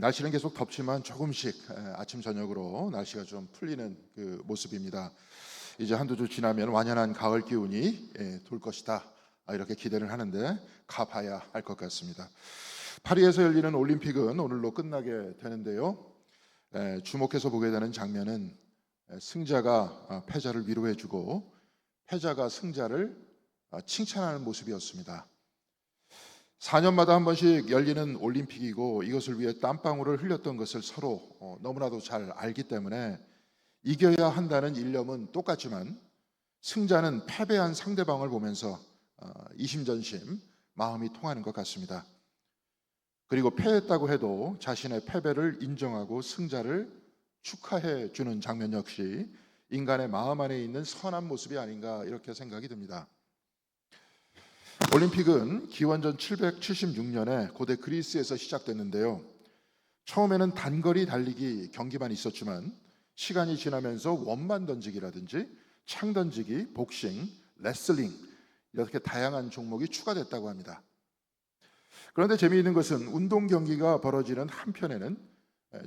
날씨는 계속 덥지만 조금씩 에, 아침 저녁으로 날씨가 좀 풀리는 그 모습입니다. 이제 한두 주 지나면 완연한 가을 기운이 예, 돌 것이다 아, 이렇게 기대를 하는데 가봐야 할 것 같습니다. 파리에서 열리는 올림픽은 오늘로 끝나게 되는데요. 에, 주목해서 보게 되는 장면은 에, 승자가 아, 패자를 위로해주고 패자가 승자를 아, 칭찬하는 모습이었습니다. 4년마다 한 번씩 열리는 올림픽이고 이것을 위해 땀방울을 흘렸던 것을 서로 어, 너무나도 잘 알기 때문에 이겨야 한다는 일념은 똑같지만 승자는 패배한 상대방을 보면서 어, 이심전심 마음이 통하는 것 같습니다. 그리고 패했다고 해도 자신의 패배를 인정하고 승자를 축하해 주는 장면 역시 인간의 마음 안에 있는 선한 모습이 아닌가 이렇게 생각이 듭니다. 올림픽은 기원전 776년에 고대 그리스에서 시작됐는데요. 처음에는 단거리 달리기 경기만 있었지만 시간이 지나면서 원반 던지기라든지 창 던지기, 복싱, 레슬링 이렇게 다양한 종목이 추가됐다고 합니다. 그런데 재미있는 것은 운동 경기가 벌어지는 한편에는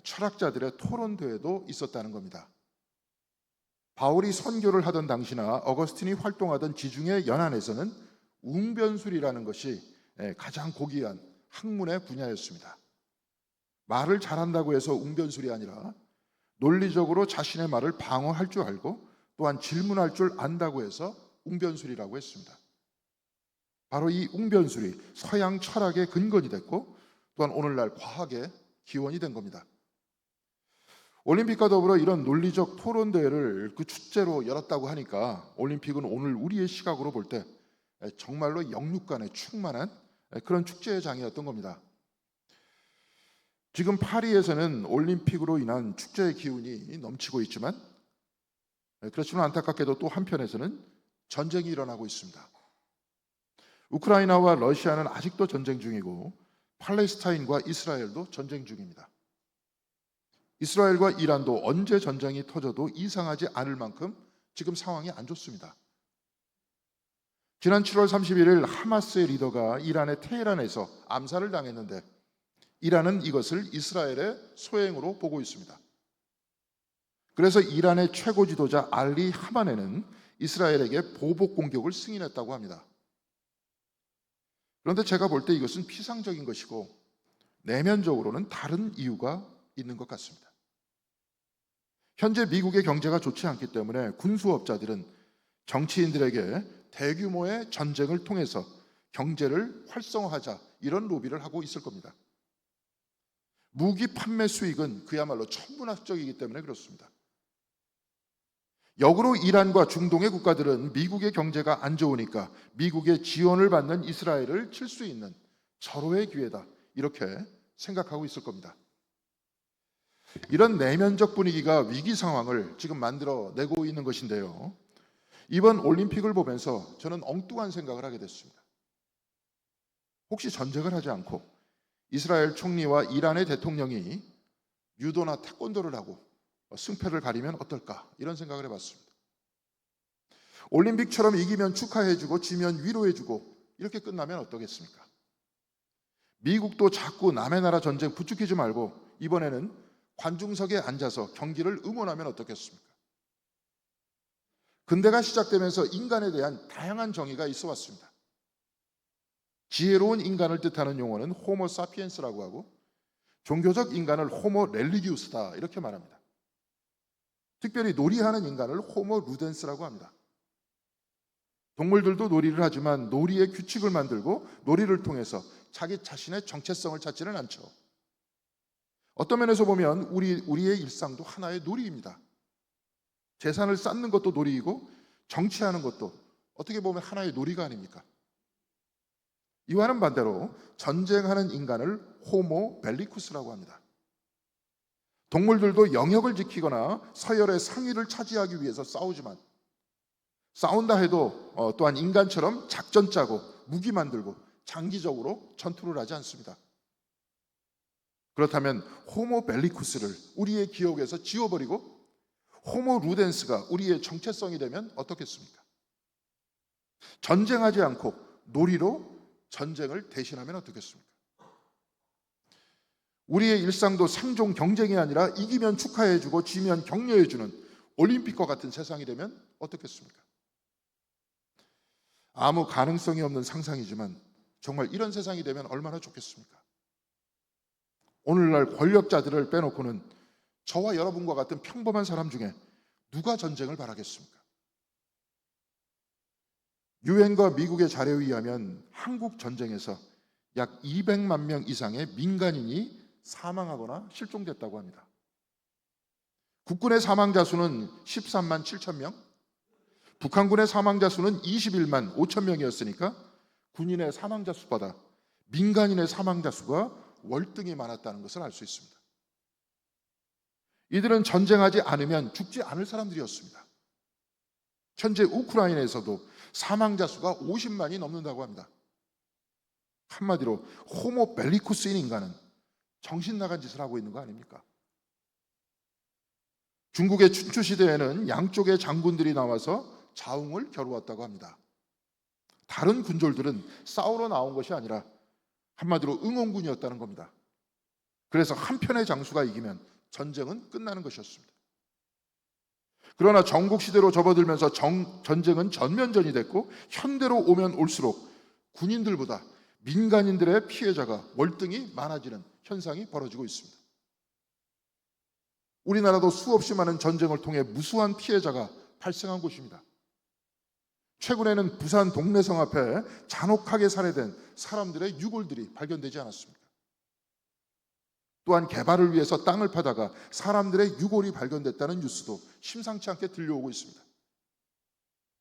철학자들의 토론 대회도 있었다는 겁니다. 바울이 선교를 하던 당시나 어거스틴이 활동하던 지중해 연안에서는 웅변술이라는 것이 가장 고귀한 학문의 분야였습니다. 말을 잘한다고 해서 웅변술이 아니라 논리적으로 자신의 말을 방어할 줄 알고 또한 질문할 줄 안다고 해서 웅변술이라고 했습니다. 바로 이 웅변술이 서양 철학의 근거이 됐고 또한 오늘날 과학의 기원이 된 겁니다. 올림픽과 더불어 이런 논리적 토론 대회를 그 축제로 열었다고 하니까 올림픽은 오늘 우리의 시각으로 볼때 정말로 영육간에 충만한 그런 축제의 장이었던 겁니다. 지금 파리에서는 올림픽으로 인한 축제의 기운이 넘치고 있지만 그렇지만 안타깝게도 또 한편에서는 전쟁이 일어나고 있습니다. 우크라이나와 러시아는 아직도 전쟁 중이고 팔레스타인과 이스라엘도 전쟁 중입니다. 이스라엘과 이란도 언제 전쟁이 터져도 이상하지 않을 만큼 지금 상황이 안 좋습니다. 지난 7월 31일 하마스의 리더가 이란의 테헤란에서 암살을 당했는데 이란은 이것을 이스라엘의 소행으로 보고 있습니다. 그래서 이란의 최고 지도자 알리 하마네는 이스라엘에게 보복 공격을 승인했다고 합니다. 그런데 제가 볼 때 이것은 피상적인 것이고 내면적으로는 다른 이유가 있는 것 같습니다. 현재 미국의 경제가 좋지 않기 때문에 군수업자들은 정치인들에게 대규모의 전쟁을 통해서 경제를 활성화하자 이런 로비를 하고 있을 겁니다. 무기 판매 수익은 그야말로 천문학적이기 때문에 그렇습니다. 역으로 이란과 중동의 국가들은 미국의 경제가 안 좋으니까 미국의 지원을 받는 이스라엘을 칠 수 있는 절호의 기회다. 이렇게 생각하고 있을 겁니다. 이런 내면적 분위기가 위기 상황을 지금 만들어 내고 있는 것인데요. 이번 올림픽을 보면서 저는 엉뚱한 생각을 하게 됐습니다. 혹시 전쟁을 하지 않고 이스라엘 총리와 이란의 대통령이 유도나 태권도를 하고 승패를 가리면 어떨까 이런 생각을 해봤습니다. 올림픽처럼 이기면 축하해주고 지면 위로해주고 이렇게 끝나면 어떠겠습니까? 미국도 자꾸 남의 나라 전쟁 부추기지 말고 이번에는 관중석에 앉아서 경기를 응원하면 어떻겠습니까? 근대가 시작되면서 인간에 대한 다양한 정의가 있어 왔습니다. 지혜로운 인간을 뜻하는 용어는 호모 사피엔스라고 하고 종교적 인간을 호모 렐리기우스다 이렇게 말합니다. 특별히 놀이하는 인간을 호모 루덴스라고 합니다. 동물들도 놀이를 하지만 놀이의 규칙을 만들고 놀이를 통해서 자기 자신의 정체성을 찾지는 않죠. 어떤 면에서 보면 우리 우리의 일상도 하나의 놀이입니다. 재산을 쌓는 것도 놀이이고 정치하는 것도 어떻게 보면 하나의 놀이가 아닙니까? 이와는 반대로 전쟁하는 인간을 호모 벨리쿠스라고 합니다. 동물들도 영역을 지키거나 서열의 상위를 차지하기 위해서 싸우지만 싸운다 해도 어, 또한 인간처럼 작전 짜고 무기 만들고 장기적으로 전투를 하지 않습니다. 그렇다면 호모 벨리쿠스를 우리의 기억에서 지워버리고 호모 루덴스가 우리의 정체성이 되면 어떻겠습니까? 전쟁하지 않고 놀이로 전쟁을 대신하면 어떻겠습니까? 우리의 일상도 생존 경쟁이 아니라 이기면 축하해주고 지면 격려해주는 올림픽과 같은 세상이 되면 어떻겠습니까? 아무 가능성이 없는 상상이지만 정말 이런 세상이 되면 얼마나 좋겠습니까? 오늘날 권력자들을 빼놓고는 저와 여러분과 같은 평범한 사람 중에 누가 전쟁을 바라겠습니까? 유엔과 미국의 자료에 의하면 한국 전쟁에서 약 200만 명 이상의 민간인이 사망하거나 실종됐다고 합니다. 국군의 사망자 수는 13만 7천 명, 북한군의 사망자 수는 21만 5천 명이었으니까 군인의 사망자 수보다 민간인의 사망자 수가 월등히 많았다는 것을 알 수 있습니다. 이들은 전쟁하지 않으면 죽지 않을 사람들이었습니다. 현재 우크라이나에서도 사망자 수가 50만이 넘는다고 합니다. 한마디로 호모 벨리쿠스인 인간은 정신 나간 짓을 하고 있는 거 아닙니까? 중국의 춘추 시대에는 양쪽의 장군들이 나와서 자웅을 겨루었다고 합니다. 다른 군졸들은 싸우러 나온 것이 아니라 한마디로 응원군이었다는 겁니다. 그래서 한편의 장수가 이기면 전쟁은 끝나는 것이었습니다. 그러나 전국 시대로 접어들면서 정, 전쟁은 전면전이 됐고 현대로 오면 올수록 군인들보다 민간인들의 피해자가 월등히 많아지는 현상이 벌어지고 있습니다. 우리나라도 수없이 많은 전쟁을 통해 무수한 피해자가 발생한 곳입니다. 최근에는 부산 동래성 앞에 잔혹하게 살해된 사람들의 유골들이 발견되지 않았습니까? 또한 개발을 위해서 땅을 파다가 사람들의 유골이 발견됐다는 뉴스도 심상치 않게 들려오고 있습니다.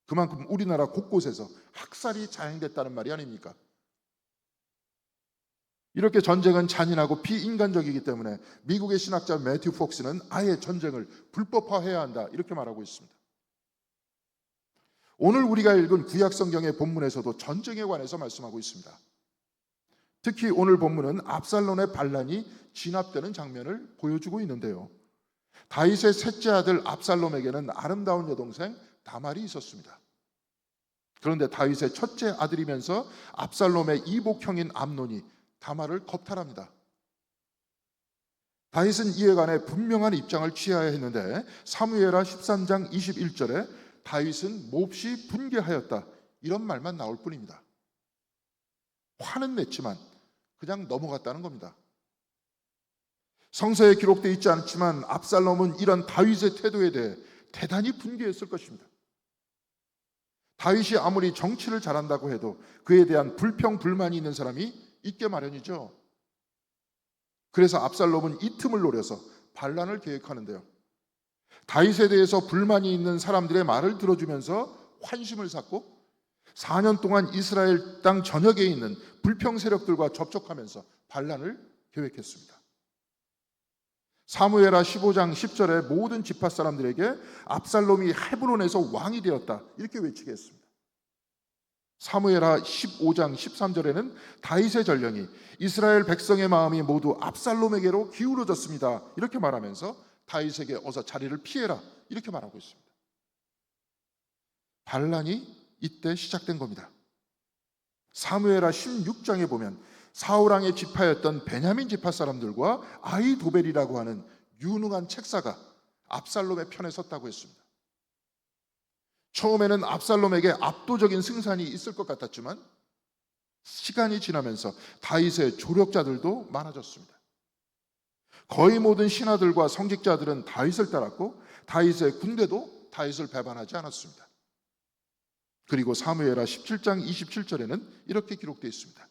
그만큼 우리나라 곳곳에서 학살이 자행됐다는 말이 아닙니까? 이렇게 전쟁은 잔인하고 비인간적이기 때문에 미국의 신학자 매튜 폭스는 아예 전쟁을 불법화해야 한다 이렇게 말하고 있습니다. 오늘 우리가 읽은 구약 성경의 본문에서도 전쟁에 관해서 말씀하고 있습니다. 특히 오늘 본문은 압살론의 반란이 진압되는 장면을 보여주고 있는데요. 다윗의 셋째 아들 압살롬에게는 아름다운 여동생 다말이 있었습니다. 그런데 다윗의 첫째 아들이면서 압살롬의 이복형인 암논이 다말을 겁탈합니다. 다윗은 이에 관해 분명한 입장을 취해야 했는데 사무엘하 13장 21절에 다윗은 몹시 분개하였다 이런 말만 나올 뿐입니다. 화는 냈지만 그냥 넘어갔다는 겁니다. 성서에 기록되어 있지 않지만 압살롬은 이런 다윗의 태도에 대해 대단히 분개했을 것입니다. 다윗이 아무리 정치를 잘한다고 해도 그에 대한 불평 불만이 있는 사람이 있게 마련이죠. 그래서 압살롬은 이 틈을 노려서 반란을 계획하는데요. 다윗에 대해서 불만이 있는 사람들의 말을 들어주면서 환심을 샀고 4년 동안 이스라엘 땅 전역에 있는 불평 세력들과 접촉하면서 반란을 계획했습니다. 사무엘하 15장 10절에 모든 지파 사람들에게 압살롬이 헤브론에서 왕이 되었다 이렇게 외치게 했습니다. 사무엘하 15장 13절에는 다윗의 전령이 이스라엘 백성의 마음이 모두 압살롬에게로 기울어졌습니다. 이렇게 말하면서 다윗에게 어서 자리를 피해라 이렇게 말하고 있습니다. 반란이 이때 시작된 겁니다. 사무엘하 16장에 보면 사울왕의 지파였던 베냐민 지파 사람들과 아이 도벨이라고 하는 유능한 책사가 압살롬의 편에 섰다고 했습니다. 처음에는 압살롬에게 압도적인 승산이 있을 것 같았지만 시간이 지나면서 다윗의 조력자들도 많아졌습니다. 거의 모든 신하들과 성직자들은 다윗을 따랐고 다윗의 군대도 다윗을 배반하지 않았습니다. 그리고 사무엘하 17장 27절에는 이렇게 기록되어 있습니다.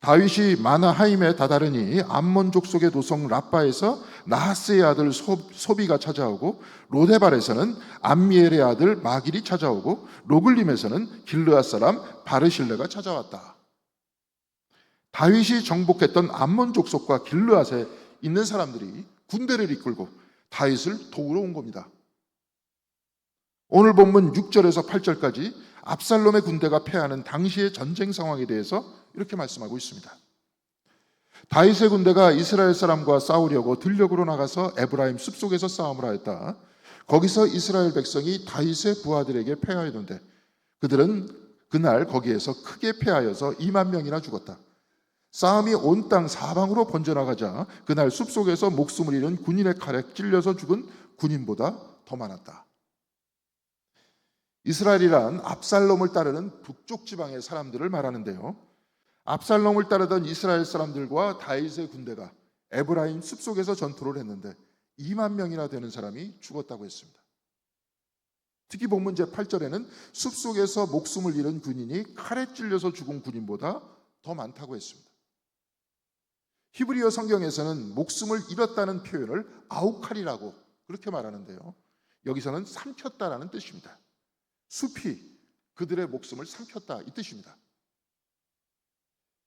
다윗이 마나하임에 다다르니 암몬 족속의 도성 라빠에서 나하스의 아들 소 비가 찾아오고 로데발에서는 암미엘의 아들 마길이 찾아오고 로글림에서는 길르앗 사람 바르실레가 찾아왔다. 다윗이 정복했던 암몬 족속과 길르앗에 있는 사람들이 군대를 이끌고 다윗을 도우러 온 겁니다. 오늘 본문 6절에서 8절까지 압살롬의 군대가 패하는 당시의 전쟁 상황에 대해서 이렇게 말씀하고 있습니다. 다윗의 군대가 이스라엘 사람과 싸우려고 들녘으로 나가서 에브라임 숲속에서 싸움을 하였다. 거기서 이스라엘 백성이 다윗의 부하들에게 패하였는데 그들은 그날 거기에서 크게 패하여서 2만 명이나 죽었다. 싸움이 온 땅 사방으로 번져나가자 그날 숲속에서 목숨을 잃은 군인의 칼에 찔려서 죽은 군인보다 더 많았다. 이스라엘이란 압살롬을 따르는 북쪽 지방의 사람들을 말하는데요. 압살롬을 따르던 이스라엘 사람들과 다윗의 군대가 에브라임 숲속에서 전투를 했는데 2만 명이나 되는 사람이 죽었다고 했습니다. 특히 본문 제 8절에는 숲속에서 목숨을 잃은 군인이 칼에 찔려서 죽은 군인보다 더 많다고 했습니다. 히브리어 성경에서는 목숨을 잃었다는 표현을 아우칼이라고 그렇게 말하는데요. 여기서는 삼켰다라는 뜻입니다. 숲이 그들의 목숨을 삼켰다 이 뜻입니다.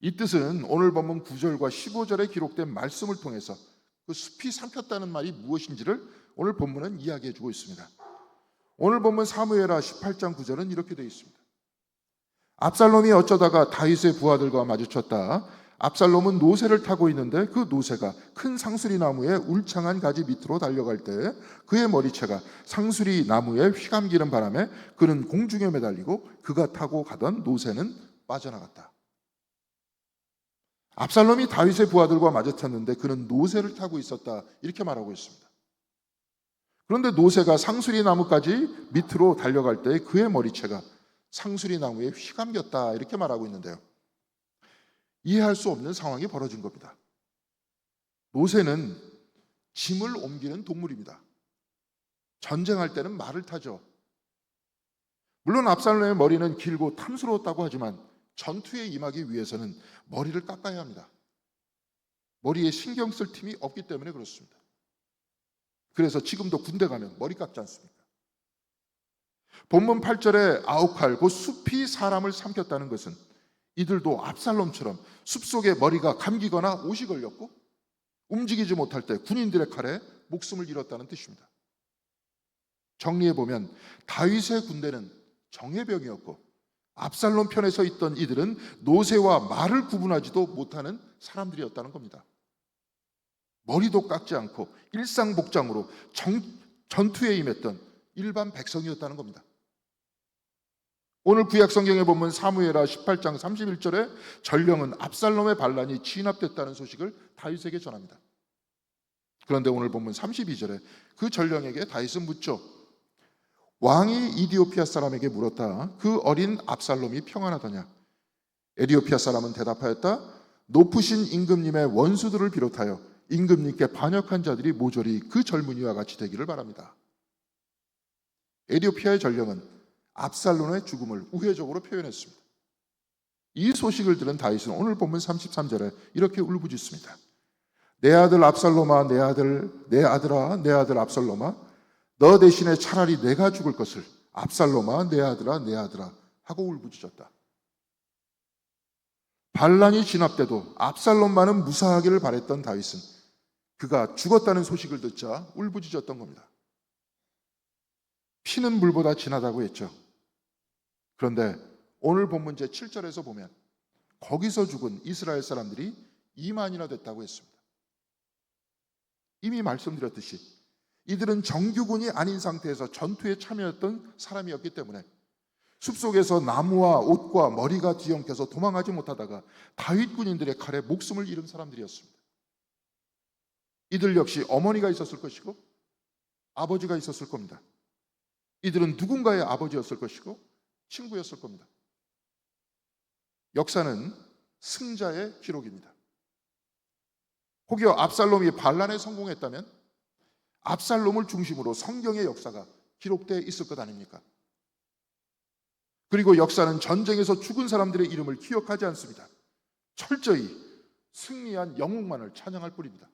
이 뜻은 오늘 본문 9절과 15절에 기록된 말씀을 통해서 그 숲이 삼켰다는 말이 무엇인지를 오늘 본문은 이야기해 주고 있습니다. 오늘 본문 사무엘하 18장 9절은 이렇게 되어 있습니다. 압살롬이 어쩌다가 다윗의 부하들과 마주쳤다. 압살롬은 노새를 타고 있는데 그 노새가 큰 상수리 나무의 울창한 가지 밑으로 달려갈 때 그의 머리채가 상수리 나무에 휘감기는 바람에 그는 공중에 매달리고 그가 타고 가던 노새는 빠져나갔다. 압살롬이 다윗의 부하들과 마주쳤는데 그는 노새를 타고 있었다. 이렇게 말하고 있습니다. 그런데 노새가 상수리 나무까지 밑으로 달려갈 때 그의 머리채가 상수리 나무에 휘감겼다. 이렇게 말하고 있는데요. 이해할 수 없는 상황이 벌어진 겁니다. 노새는 짐을 옮기는 동물입니다. 전쟁할 때는 말을 타죠. 물론 압살롬의 머리는 길고 탐스러웠다고 하지만 전투에 임하기 위해서는 머리를 깎아야 합니다. 머리에 신경 쓸 틈이 없기 때문에 그렇습니다. 그래서 지금도 군대 가면 머리 깎지 않습니까? 본문 8절에 아우칼, 그 숲이 사람을 삼켰다는 것은 이들도 압살롬처럼 숲속에 머리가 감기거나 옷이 걸렸고 움직이지 못할 때 군인들의 칼에 목숨을 잃었다는 뜻입니다. 정리해 보면 다윗의 군대는 정예병이었고 압살롬 편에 서 있던 이들은 노새와 말을 구분하지도 못하는 사람들이었다는 겁니다. 머리도 깎지 않고 일상복장으로 정, 전투에 임했던 일반 백성이었다는 겁니다. 오늘 구약 성경에 보면 사무엘하 18장 31절에 전령은 압살롬의 반란이 진압됐다는 소식을 다윗에게 전합니다. 그런데 오늘 보면 32절에 그 전령에게 다윗은 묻죠. 왕이 이디오피아 사람에게 물었다. 그 어린 압살롬이 평안하더냐? 에디오피아 사람은 대답하였다. 높으신 임금님의 원수들을 비롯하여 임금님께 반역한 자들이 모조리 그 젊은이와 같이 되기를 바랍니다. 에디오피아의 전령은 압살롬의 죽음을 우회적으로 표현했습니다. 이 소식을 들은 다윗은 오늘 본문 33절에 이렇게 울부짖습니다. 내 아들 압살롬아, 내 아들, 내 아들아, 내 아들 압살롬아, 너 대신에 차라리 내가 죽을 것을 압살롬아 내 아들아 내 아들아 하고 울부짖었다. 반란이 진압돼도 압살롬만은 무사하기를 바랬던 다윗은 그가 죽었다는 소식을 듣자 울부짖었던 겁니다. 피는 물보다 진하다고 했죠. 그런데 오늘 본문 제 7절에서 보면 거기서 죽은 이스라엘 사람들이 2만이나 됐다고 했습니다. 이미 말씀드렸듯이 이들은 정규군이 아닌 상태에서 전투에 참여했던 사람이었기 때문에 숲속에서 나무와 옷과 머리가 뒤엉켜서 도망하지 못하다가 다윗 군인들의 칼에 목숨을 잃은 사람들이었습니다. 이들 역시 어머니가 있었을 것이고 아버지가 있었을 겁니다. 이들은 누군가의 아버지였을 것이고 친구였을 겁니다. 역사는 승자의 기록입니다. 혹여 압살롬이 반란에 성공했다면 압살롬을 중심으로 성경의 역사가 기록되어 있을 것 아닙니까? 그리고 역사는 전쟁에서 죽은 사람들의 이름을 기억하지 않습니다. 철저히 승리한 영웅만을 찬양할 뿐입니다.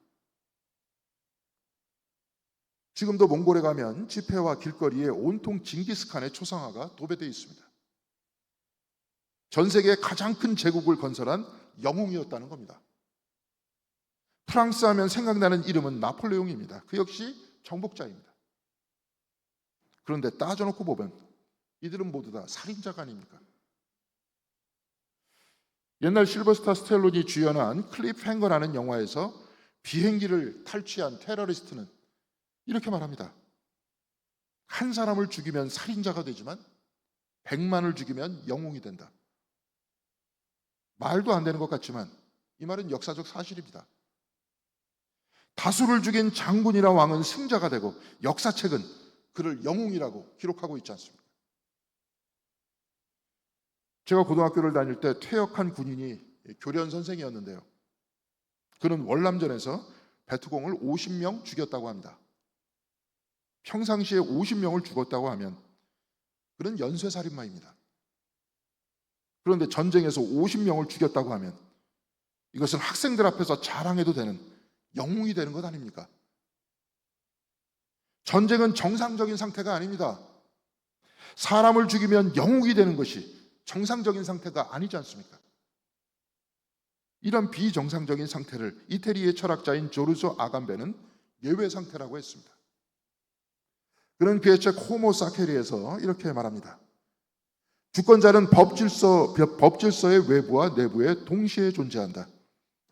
지금도 몽골에 가면 집회와 길거리에 온통 징기스칸의 초상화가 도배되어 있습니다. 전 세계 가장 큰 제국을 건설한 영웅이었다는 겁니다. 프랑스 하면 생각나는 이름은 나폴레옹입니다. 그 역시 정복자입니다. 그런데 따져놓고 보면 이들은 모두 다 살인자가 아닙니까? 옛날 실버스타 스텔론이 주연한 클립 행거라는 영화에서 비행기를 탈취한 테러리스트는 이렇게 말합니다. 한 사람을 죽이면 살인자가 되지만 백만을 죽이면 영웅이 된다. 말도 안 되는 것 같지만 이 말은 역사적 사실입니다. 다수를 죽인 장군이나 왕은 승자가 되고 역사책은 그를 영웅이라고 기록하고 있지 않습니까? 제가 고등학교를 다닐 때 퇴역한 군인이 교련 선생이었는데요. 그는 월남전에서 베트공을 50명 죽였다고 합니다. 평상시에 50명을 죽었다고 하면 그는 연쇄살인마입니다. 그런데 전쟁에서 50명을 죽였다고 하면 이것은 학생들 앞에서 자랑해도 되는 영웅이 되는 것 아닙니까? 전쟁은 정상적인 상태가 아닙니다. 사람을 죽이면 영웅이 되는 것이 정상적인 상태가 아니지 않습니까? 이런 비정상적인 상태를 이태리의 철학자인 조르조 아감베는 예외 상태라고 했습니다. 그는 그의 책 호모 사케리에서 이렇게 말합니다. 주권자는 법질서, 법질서의 외부와 내부에 동시에 존재한다.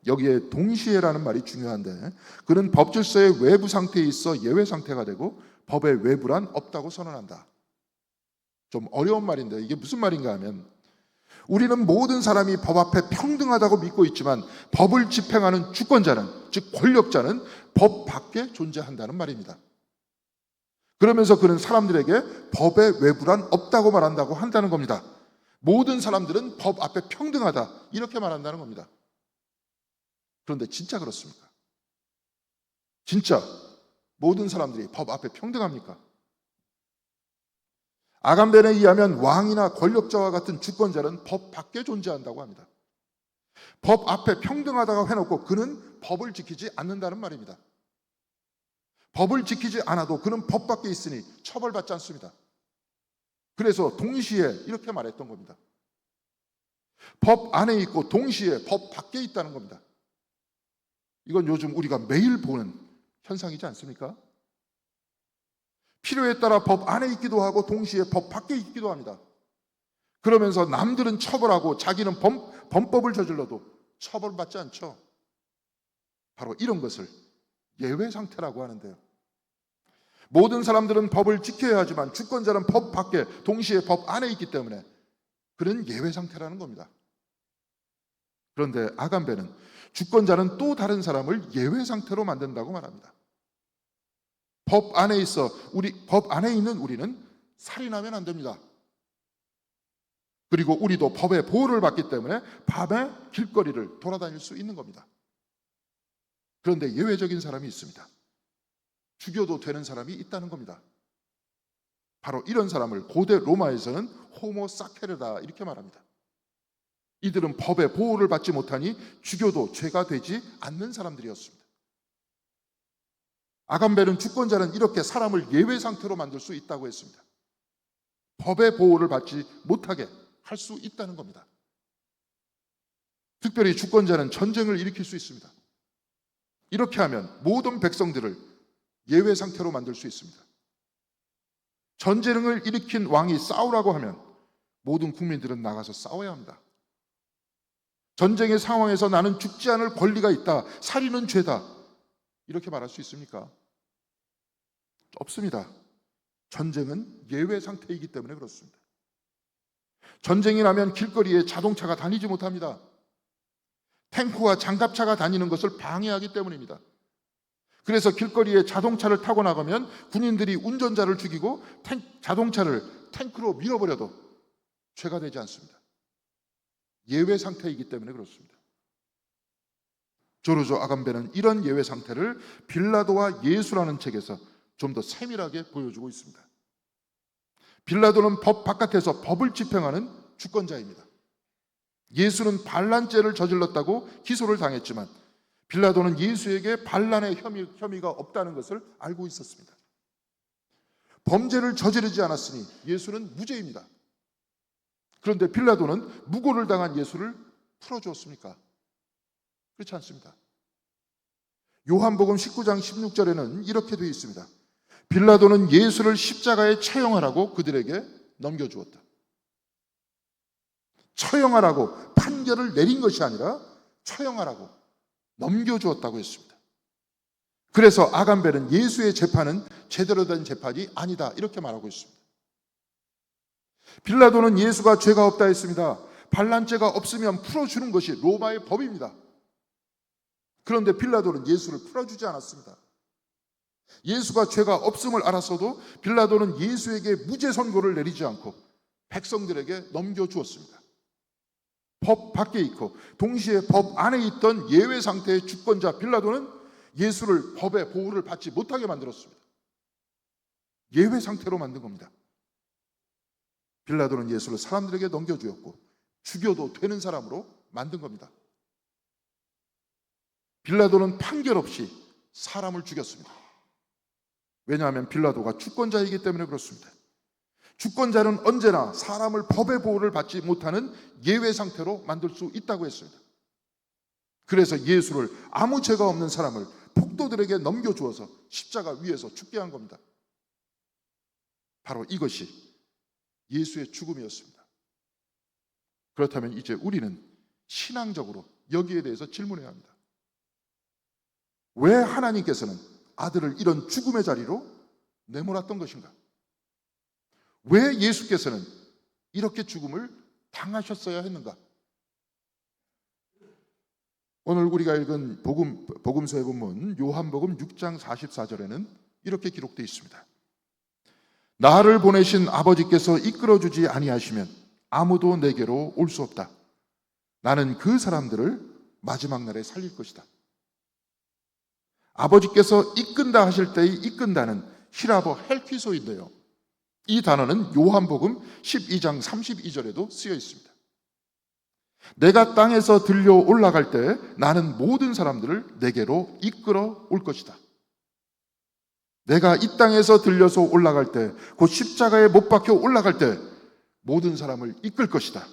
여기에 동시에라는 말이 중요한데 그는 법질서의 외부 상태에 있어 예외 상태가 되고 법의 외부란 없다고 선언한다. 좀 어려운 말인데 이게 무슨 말인가 하면 우리는 모든 사람이 법 앞에 평등하다고 믿고 있지만 법을 집행하는 주권자는 즉 권력자는 법 밖에 존재한다는 말입니다. 그러면서 그는 사람들에게 법의 외부란 없다고 말한다고 한다는 겁니다. 모든 사람들은 법 앞에 평등하다 이렇게 말한다는 겁니다. 그런데 진짜 그렇습니까? 진짜 모든 사람들이 법 앞에 평등합니까? 아감벤에 의하면 왕이나 권력자와 같은 주권자는 법 밖에 존재한다고 합니다. 법 앞에 평등하다고 해놓고 그는 법을 지키지 않는다는 말입니다. 법을 지키지 않아도 그는 법 밖에 있으니 처벌받지 않습니다. 그래서 동시에 이렇게 말했던 겁니다. 법 안에 있고 동시에 법 밖에 있다는 겁니다. 이건 요즘 우리가 매일 보는 현상이지 않습니까? 필요에 따라 법 안에 있기도 하고 동시에 법 밖에 있기도 합니다. 그러면서 남들은 처벌하고 자기는 범, 범법을 저질러도 처벌받지 않죠. 바로 이런 것을 예외 상태라고 하는데요. 모든 사람들은 법을 지켜야 하지만 주권자는 법 밖에 동시에 법 안에 있기 때문에 그런 예외 상태라는 겁니다. 그런데 아간베는 주권자는 또 다른 사람을 예외 상태로 만든다고 말합니다. 법 안에 있어 우리 법 안에 있는 우리는 살인하면 안 됩니다. 그리고 우리도 법의 보호를 받기 때문에 밤에 길거리를 돌아다닐 수 있는 겁니다. 그런데 예외적인 사람이 있습니다. 죽여도 되는 사람이 있다는 겁니다. 바로 이런 사람을 고대 로마에서는 호모 사케르다 이렇게 말합니다. 이들은 법의 보호를 받지 못하니 죽여도 죄가 되지 않는 사람들이었습니다. 아간벨은 주권자는 이렇게 사람을 예외 상태로 만들 수 있다고 했습니다. 법의 보호를 받지 못하게 할 수 있다는 겁니다. 특별히 주권자는 전쟁을 일으킬 수 있습니다. 이렇게 하면 모든 백성들을 예외 상태로 만들 수 있습니다. 전쟁을 일으킨 왕이 싸우라고 하면 모든 국민들은 나가서 싸워야 합니다. 전쟁의 상황에서 나는 죽지 않을 권리가 있다. 살인은 죄다. 이렇게 말할 수 있습니까? 없습니다. 전쟁은 예외 상태이기 때문에 그렇습니다. 전쟁이 나면 길거리에 자동차가 다니지 못합니다. 탱크와 장갑차가 다니는 것을 방해하기 때문입니다. 그래서 길거리에 자동차를 타고 나가면 군인들이 운전자를 죽이고 탱, 자동차를 탱크로 밀어버려도 죄가 되지 않습니다. 예외 상태이기 때문에 그렇습니다. 조르조 아감베는 이런 예외 상태를 빌라도와 예수라는 책에서 좀 더 세밀하게 보여주고 있습니다. 빌라도는 법 바깥에서 법을 집행하는 주권자입니다. 예수는 반란죄를 저질렀다고 기소를 당했지만 빌라도는 예수에게 반란의 혐의, 혐의가 없다는 것을 알고 있었습니다. 범죄를 저지르지 않았으니 예수는 무죄입니다. 그런데 빌라도는 무고를 당한 예수를 풀어주었습니까? 그렇지 않습니다. 요한복음 19장 16절에는 이렇게 되어 있습니다. 빌라도는 예수를 십자가에 처형하라고 그들에게 넘겨주었다. 처형하라고 판결을 내린 것이 아니라 처형하라고 넘겨주었다고 했습니다. 그래서 아간벨은 예수의 재판은 제대로 된 재판이 아니다. 이렇게 말하고 있습니다. 빌라도는 예수가 죄가 없다 했습니다. 반란죄가 없으면 풀어주는 것이 로마의 법입니다. 그런데 빌라도는 예수를 풀어주지 않았습니다. 예수가 죄가 없음을 알았어도 빌라도는 예수에게 무죄 선고를 내리지 않고 백성들에게 넘겨주었습니다. 법 밖에 있고 동시에 법 안에 있던 예외 상태의 주권자 빌라도는 예수를 법의 보호를 받지 못하게 만들었습니다. 예외 상태로 만든 겁니다. 빌라도는 예수를 사람들에게 넘겨주었고 죽여도 되는 사람으로 만든 겁니다. 빌라도는 판결 없이 사람을 죽였습니다. 왜냐하면 빌라도가 주권자이기 때문에 그렇습니다. 주권자는 언제나 사람을 법의 보호를 받지 못하는 예외 상태로 만들 수 있다고 했습니다. 그래서 예수를 아무 죄가 없는 사람을 폭도들에게 넘겨주어서 십자가 위에서 죽게 한 겁니다. 바로 이것이 예수의 죽음이었습니다. 그렇다면 이제 우리는 신앙적으로 여기에 대해서 질문해야 합니다. 왜 하나님께서는 아들을 이런 죽음의 자리로 내몰았던 것인가? 왜 예수께서는 이렇게 죽음을 당하셨어야 했는가? 오늘 우리가 읽은 복음 복음서의 본문 요한복음 6장 44절에는 이렇게 기록되어 있습니다. 나를 보내신 아버지께서 이끌어 주지 아니하시면 아무도 내게로 올 수 없다. 나는 그 사람들을 마지막 날에 살릴 것이다. 아버지께서 이끈다 하실 때의 이끈다는 히라버 헬퀴소인데요. 이 단어는 요한복음 12장 32절에도 쓰여 있습니다. 내가 땅에서 들려 올라갈 때 나는 모든 사람들을 내게로 이끌어 올 것이다. 내가 이 땅에서 들려서 올라갈 때, 곧 십자가에 못 박혀 올라갈 때 모든 사람을 이끌 것이다.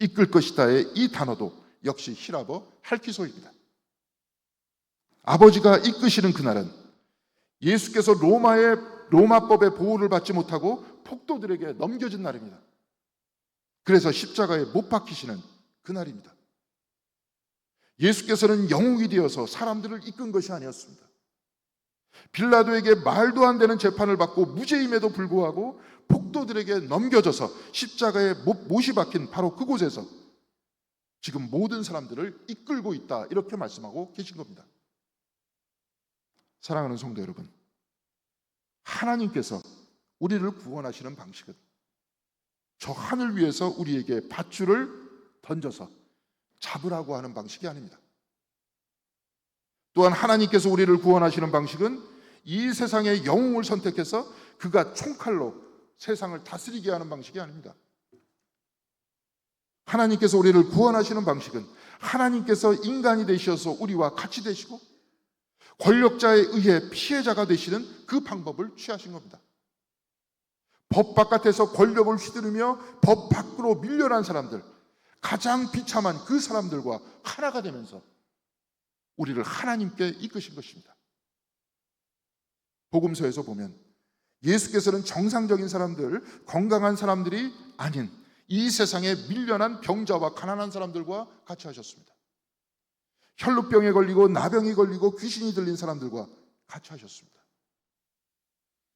이끌 것이다의 이 단어도 역시 히라버 할키소입니다. 아버지가 이끄시는 그날은 예수께서 로마의 로마법의 보호를 받지 못하고 폭도들에게 넘겨진 날입니다. 그래서 십자가에 못 박히시는 그날입니다. 예수께서는 영웅이 되어서 사람들을 이끈 것이 아니었습니다. 빌라도에게 말도 안 되는 재판을 받고 무죄임에도 불구하고 폭도들에게 넘겨져서 십자가에 못이 박힌 바로 그곳에서 지금 모든 사람들을 이끌고 있다 이렇게 말씀하고 계신 겁니다. 사랑하는 성도 여러분, 하나님께서 우리를 구원하시는 방식은 저 하늘 위에서 우리에게 밧줄을 던져서 잡으라고 하는 방식이 아닙니다. 또한 하나님께서 우리를 구원하시는 방식은 이 세상의 영웅을 선택해서 그가 총칼로 세상을 다스리게 하는 방식이 아닙니다. 하나님께서 우리를 구원하시는 방식은 하나님께서 인간이 되셔서 우리와 같이 되시고 권력자에 의해 피해자가 되시는 그 방법을 취하신 겁니다. 법 바깥에서 권력을 휘두르며 법 밖으로 밀려난 사람들, 가장 비참한 그 사람들과 하나가 되면서 우리를 하나님께 이끄신 것입니다. 복음서에서 보면 예수께서는 정상적인 사람들, 건강한 사람들이 아닌 이 세상에 밀려난 병자와 가난한 사람들과 같이 하셨습니다. 혈루병에 걸리고 나병이 걸리고 귀신이 들린 사람들과 같이 하셨습니다.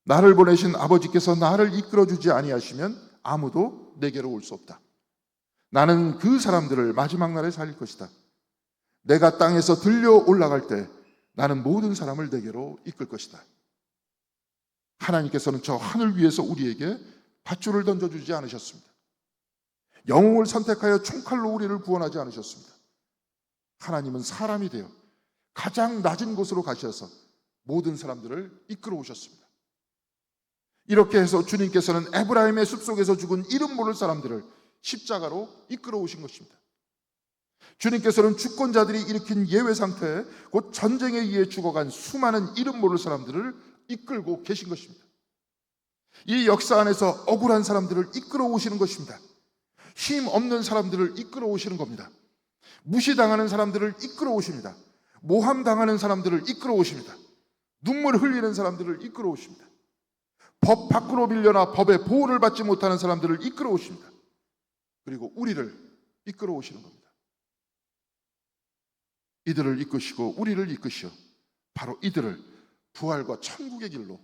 나를 보내신 아버지께서 나를 이끌어 주지 아니하시면 아무도 내게로 올 수 없다. 나는 그 사람들을 마지막 날에 살릴 것이다. 내가 땅에서 들려 올라갈 때 나는 모든 사람을 내게로 이끌 것이다. 하나님께서는 저 하늘 위에서 우리에게 밧줄을 던져주지 않으셨습니다. 영웅을 선택하여 총칼로 우리를 구원하지 않으셨습니다. 하나님은 사람이 되어 가장 낮은 곳으로 가셔서 모든 사람들을 이끌어 오셨습니다. 이렇게 해서 주님께서는 에브라임의 숲속에서 죽은 이름 모를 사람들을 십자가로 이끌어 오신 것입니다. 주님께서는 주권자들이 일으킨 예외 상태에 곧 전쟁에 의해 죽어간 수많은 이름 모를 사람들을 이끌고 계신 것입니다. 이 역사 안에서 억울한 사람들을 이끌어 오시는 것입니다. 힘 없는 사람들을 이끌어 오시는 겁니다. 무시당하는 사람들을 이끌어 오십니다. 모함당하는 사람들을 이끌어 오십니다. 눈물 흘리는 사람들을 이끌어 오십니다. 법 밖으로 밀려나 법의 보호를 받지 못하는 사람들을 이끌어 오십니다. 그리고 우리를 이끌어 오시는 겁니다. 이들을 이끄시고 우리를 이끄시어 바로 이들을 부활과 천국의 길로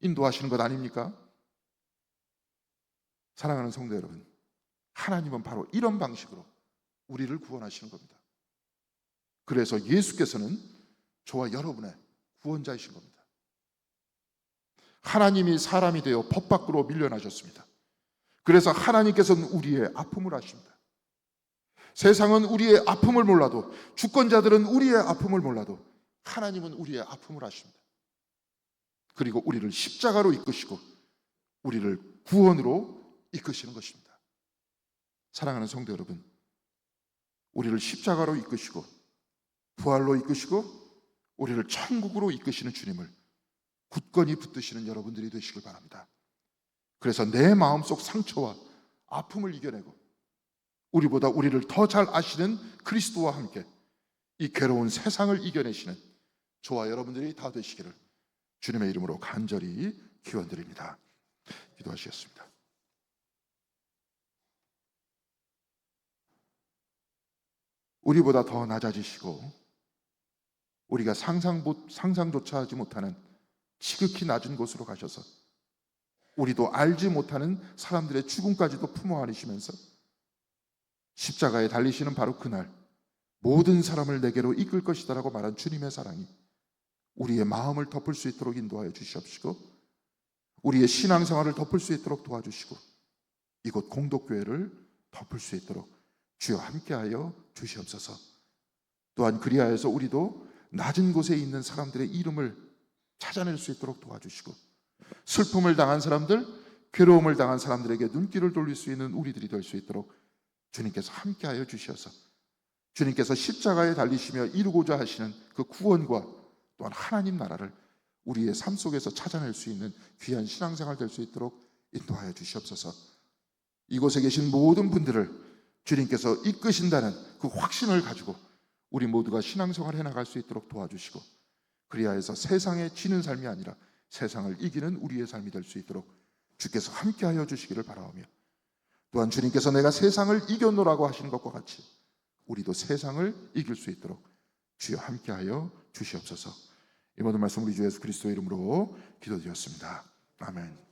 인도하시는 것 아닙니까? 사랑하는 성도 여러분, 하나님은 바로 이런 방식으로 우리를 구원하시는 겁니다. 그래서 예수께서는 저와 여러분의 구원자이신 겁니다. 하나님이 사람이 되어 법 밖으로 밀려나셨습니다. 그래서 하나님께서는 우리의 아픔을 아십니다. 세상은 우리의 아픔을 몰라도 주권자들은 우리의 아픔을 몰라도 하나님은 우리의 아픔을 아십니다. 그리고 우리를 십자가로 이끄시고 우리를 구원으로 이끄시는 것입니다. 사랑하는 성도 여러분, 우리를 십자가로 이끄시고 부활로 이끄시고 우리를 천국으로 이끄시는 주님을 굳건히 붙드시는 여러분들이 되시길 바랍니다. 그래서 내 마음속 상처와 아픔을 이겨내고 우리보다 우리를 더 잘 아시는 그리스도와 함께 이 괴로운 세상을 이겨내시는 저와 여러분들이 다 되시기를 주님의 이름으로 간절히 기원드립니다. 기도하시겠습니다. 우리보다 더 낮아지시고 우리가 상상 상상조차 하지 못하는 지극히 낮은 곳으로 가셔서 우리도 알지 못하는 사람들의 죽음까지도 품어 안으시면서 십자가에 달리시는 바로 그날 모든 사람을 내게로 이끌 것이다라고 말한 주님의 사랑이 우리의 마음을 덮을 수 있도록 인도하여 주시옵시고 우리의 신앙생활을 덮을 수 있도록 도와주시고 이곳 공덕교회를 덮을 수 있도록 주여 함께하여 주시옵소서. 또한 그리하여서 우리도 낮은 곳에 있는 사람들의 이름을 찾아낼 수 있도록 도와주시고 슬픔을 당한 사람들, 괴로움을 당한 사람들에게 눈길을 돌릴 수 있는 우리들이 될 수 있도록 주님께서 함께하여 주셔서 주님께서 십자가에 달리시며 이루고자 하시는 그 구원과 또한 하나님 나라를 우리의 삶 속에서 찾아낼 수 있는 귀한 신앙생활 될 수 있도록 인도하여 주시옵소서. 이곳에 계신 모든 분들을 주님께서 이끄신다는 그 확신을 가지고 우리 모두가 신앙생활 해 나갈 수 있도록 도와주시고 그리하 여서 세상에 지는 삶이 아니라 세상을 이기는 우리의 삶이 될 수 있도록 주께서 함께하여 주시기를 바라오며 또한 주님께서 내가 세상을 이겼노라고 하시는 것과 같이 우리도 세상을 이길 수 있도록 주여 함께하여 주시옵소서. 이 모든 말씀 우리 주 예수 그리스도의 이름으로 기도드렸습니다. 아멘.